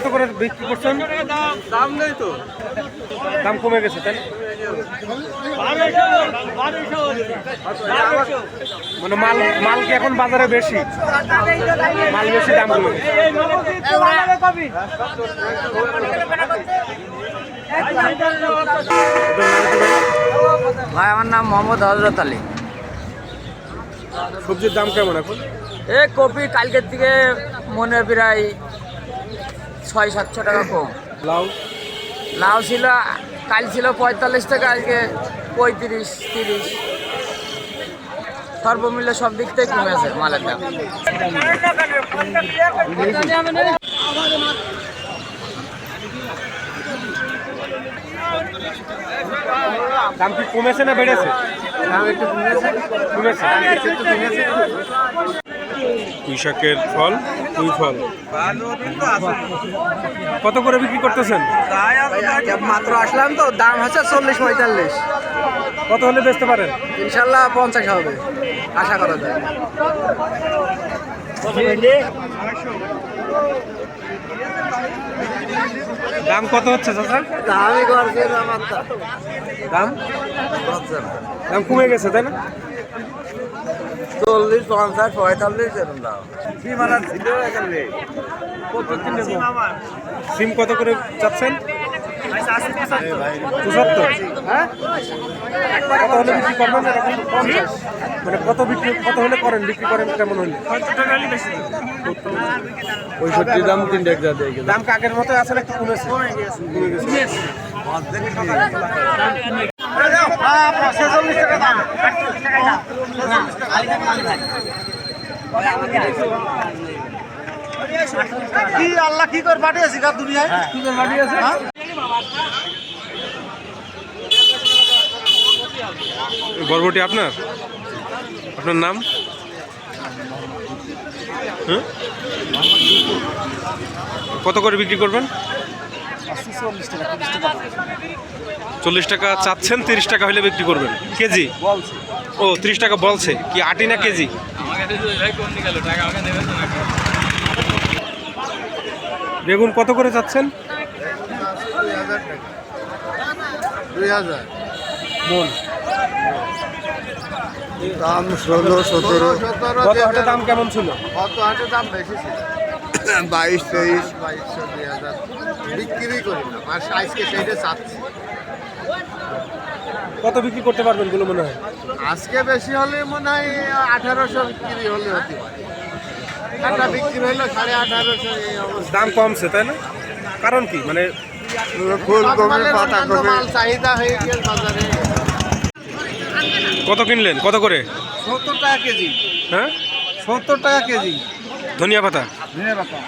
বিক্রি করছেন? দাম নেই তো। দাম কমে গেছে তাই মানে মাল মাল কি এখন বাজারে বেশি? মাল বেশি দাম কমে ভাই আমার নাম মোহাম্মদ হজরত আলী। সবজির দাম কেমন এখন? এ কপি কালকের থেকে মনে প্রায় ছয় সাতশো টাকা কম। লাউ? লাউ ছিল কাল ছিল পঁয়তাল্লিশ টাকা আজকে পঁয়ত্রিশ তিরিশ। সর্বমূল্য সব দিক থেকে কমে আছে মালের দাম। দাম কি কমেছে না বেড়েছে? কমেছে শাকের ফল পুঁই ফল। কত করে বিক্রি করতেছেন? মাত্র আসলাম তো দাম হচ্ছে চল্লিশ পঁয়তাল্লিশ। কত হলে বেচতে পারেন? ইনশাল্লাহ পঞ্চাশ হবে আশা করা যায়। দাম কত হচ্ছে চাচা? দামই করছে দাম? দাম কমে গেছে তাই না? চল্লিশ পঞ্চাশ পঁয়তাল্লিশ এরকম দাম। সিম কত করে যাচ্ছেন পঁচাত্তর হ্যাঁ কত হলে বিক্রি করবেন পঞ্চাশ মানে কত বিক্রি কত হলে করেন বিক্রি করেন কেমন হলে পঁয়ষট্টি দাম তিনটে এক জায়গায় দাম কাকের মতো আছে না একটু কমেছে কি আল্লাহ কি করে পাঠিয়েছি দুনিয়ায়? কি করে পাঠিয়েছে? বরবটি আপনার? আপনার নাম? কত করে বিক্রি করবেন? চল্লিশ টাকা চাচ্ছেন, তিরিশ টাকা হলে বিক্রি করবেন। কেজি? ও, তিরিশ টাকা বলছে। কি আটি না কেজি? বেগুন কত করে চাচ্ছেন? দুই হাজার। মন দাম ষোলো সতেরো। গত হাটে দাম কেমন ছিল? হাটে দাম বেশি ছিল? বাইশ তেইশ। বাইশশো দুই হাজার। বিক্রি করি না আর আজকে সেইটা চাচ্ছি। কত বিক্রি করতে পারবেন বলে মনে হয়? আজকে বেশি হলে মনে হয় আঠারোশো বিক্রি হলে হতে পারে। একটা বিক্রি হলো সাড়ে আঠারোশো দাম কমছে তাই না? কারণ কি? মানে কত কিনলেন? কত করে? সত্তর টাকা কেজি। হ্যাঁ? সত্তর টাকা কেজি। ধনিয়া পাতা? ধনিয়া পাতা।